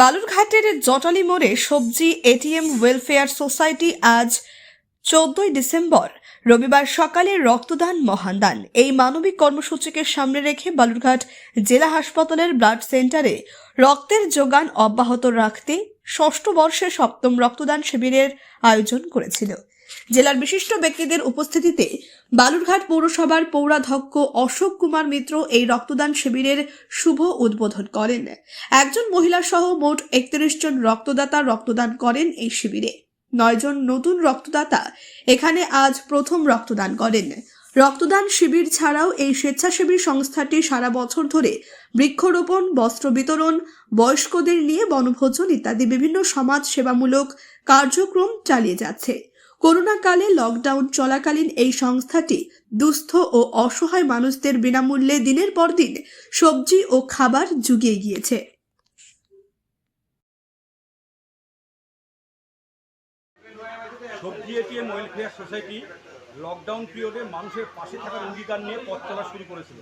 বালুরঘাটের জটালি মোড়ে সবজি, ATM welfare society আজ চোদ্দই ডিসেম্বর। রবিবার সকালে রক্তদান মহানদান এই মানবিক কর্মসূচিকে সামনে রেখে বালুরঘাট জেলা হাসপাতালের ব্লাড সেন্টারে রক্তের যোগান অব্যাহত রাখতে ষষ্ঠ বর্ষে সপ্তম রক্তদান শিবিরের আয়োজন করেছিল। জেলার বিশিষ্ট ব্যক্তিদের উপস্থিতিতে বালুরঘাট পৌরসভার পৌরাধ্যক্ষ অশোক কুমার মিত্র এই রক্তদান শিবিরের শুভ উদ্বোধন করেন। একজন মহিলা সহ মোট একত্রিশ জন রক্তদাতা রক্তদান করেন এই শিবিরে। নয়জন নতুন রক্তদাতা এখানে আজ প্রথম রক্তদান করেন। রক্তদান শিবির ছাড়াও এই স্বেচ্ছাসেবী সংস্থাটি সারা বছর ধরে বৃক্ষরোপণ, বস্ত্র বিতরণ, বয়স্কদের নিয়ে বনভোজন ইত্যাদি বিভিন্ন সমাজ সেবামূলক কার্যক্রম চালিয়ে যাচ্ছে। করোনাকালে লকডাউন চলাকালীন এই সংস্থাটি দুস্থ ও অসহায় মানুষদের বিনামূল্যে দিনের পর দিন সবজি ও খাবার জুগিয়ে গিয়েছে। সবজি এটিএম ওয়েলফেয়ার সোসাইটি লকডাউন পিরিয়ডে মানুষের পাশে থাকার অঙ্গীকার নিয়ে পথ চলা শুরু করেছিল।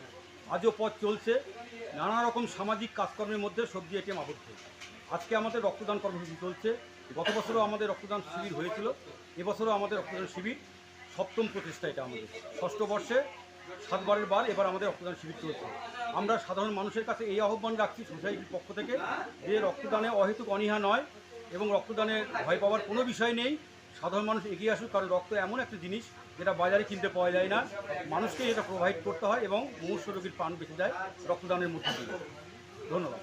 আজও পথ চলছে। নানা রকম সামাজিক কাজকর্মের মধ্যে সবজি এটিএম আবদ্ধ। আজকে আমাদের রক্তদান কর্মসূচি চলছে। গত বছরও আমাদের রক্তদান শিবির হয়েছিল। এবছরও আমাদের রক্তদান শিবির সপ্তম প্রতিষ্ঠা এটা আমাদের। ষষ্ঠ বর্ষে সাতবারের বার এবার আমাদের রক্তদান শিবির চলছে। আমরা সাধারণ মানুষের কাছে এই আহ্বান রাখছি সোসাইটির পক্ষ থেকে যে রক্তদানে অহেতুক অনীহা নয় এবং রক্তদানে ভয় পাওয়ার কোনো বিষয় নেই। সাধারণ মানুষ এগিয়ে আসুক, কারণ রক্ত এমন একটা জিনিস যেটা বাজারে কিনতে পাওয়া যায় না। মানুষকে এটা প্রোভাইড করতে হয় এবং মুমূর্ষ রোগীর প্রাণ বেঁচে যায় রক্তদানের মধ্যে দিয়ে। ধন্যবাদ।